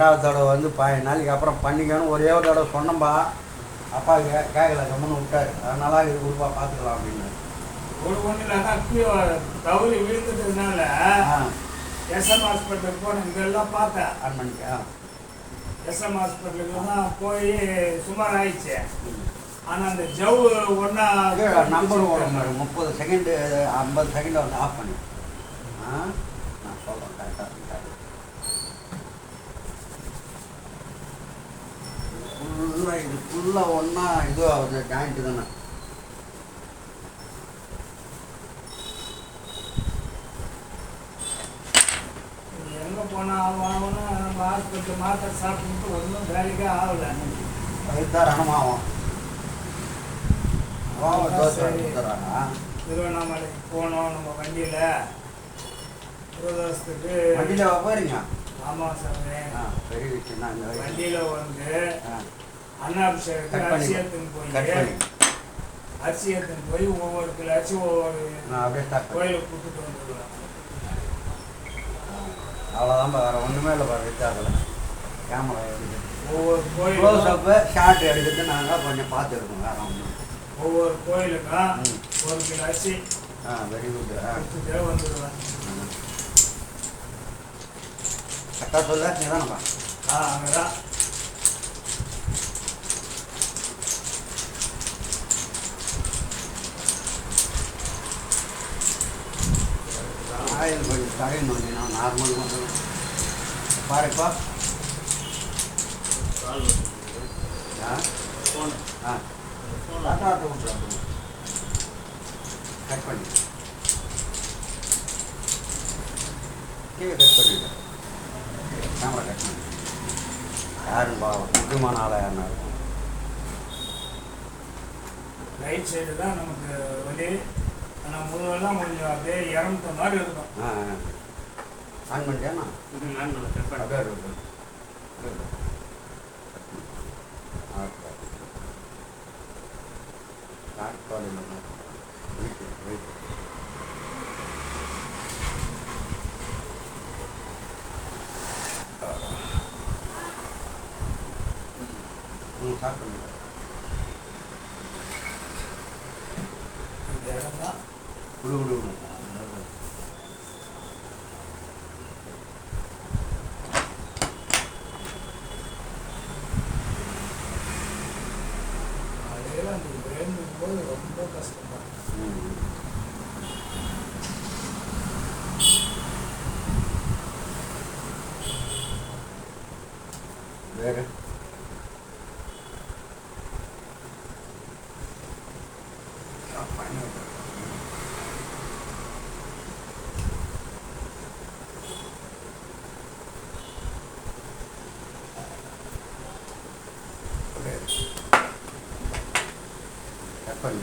ரெண்டாவது தடவை வந்து பதினஞ்சு நாளைக்கு அப்புறம் பண்ணிக்கணும் ஒரே ஒரு தடவை சொன்னம்பா அப்பா கே கேட்கல கம்முன்னு விட்டாரு. அதனால இது கொடுப்பா பார்த்துக்கலாம் அப்படின்னு. ஒரு ஒண்ணு இல்லைன்னா கீழே தவறி விழுந்ததுனால எஸ்எம் ஹாஸ்பிட்டலுக்கு போனேன். இதெல்லாம் பார்த்தேன். ஆன் பண்ணிக்க எஸ்எம் ஹாஸ்பிட்டலுக்கு தான் போய் சுமார் ஆயிடுச்சு. ஆனா அந்த ஜவ்வு ஒன்றா நம்பர் பாரு, முப்பது செகண்டு ஐம்பது செகண்ட் வந்து ஆஃப் பண்ணி. ஆ? நான் சொல்கிறேன் கரெக்டாக ஃபுல்லாக இது ஃபுல்லாக ஒன்றா இது ஆகுது ஜாயிண்ட்டு தானே எங்கே போனால் ஹாஸ்பிட்டல் மாத்திரை சாப்பிட்டு ஒன்றும் வேலைக்கே ஆகலை. இதுதான் ரணமாகும் திருவண்ணாமலைக்கு போனோம் நம்ம வண்டியில். பிரதோஷத்துக்கு வண்டியில் போகிறீங்க ஆமாம் ஆ பெரிய விஷயம். வண்டியில் வந்து பண்ணி அரிசி எடுத்துன்னு போய் அரிசி எடுத்துன்னு போய் ஒவ்வொரு கிலோ அரிசி ஒவ்வொரு கோயிலுக்கு கொடுத்துட்டு வந்துடுவேன். அவ்வளோதான் வேறு ஒன்றுமே இல்லை பாரு வித்தியாசத்தில். கேமரா எடுக்குது ஒவ்வொரு க்ளோஸ் கோயிலுக்கும் அப்பு ஷார்ட் எடுக்கிறது நாங்கள் கொஞ்சம் பார்த்து எடுக்கணும் வேறு ஒன்றும் ஒவ்வொரு கோயிலுக்கும். ஒரு கிலோ அரிசி ஆ வெரி குட் ஆ. கொடுத்துட்டே வந்துடுவேன். கரெக்டாக சொல்ல நீ தானப்பா ஆ அங்கதான். ஆயில் கொஞ்சம் தரையணும் வந்தீங்கன்னா நார்மல் மட்டும் பாருப்பா. ஆ? ஆ. டாட்டா விட்றாங்க கட் பண்ணி. கீழே கட் பண்ணிவிட்டேன் கேமரா கட் பண்ணி. யாருன்னு பா முக்கியமான ஆளாக யாருன்னா இருக்கும். ரைட் சைடு தான் நமக்கு வலி. முதல்லாம் கொஞ்சம் அப்படியே இறந்த மாதிரி இருக்கும். ஆன் பண்ணிட்டேன்னா அப்படியே இருக்கு. இருக்கு. ஓகே. ஸ்டார்ட் காலிங் விடு விடு விடு. ரொம்ப கஷ்டப்படும் ம் வேறு ぱり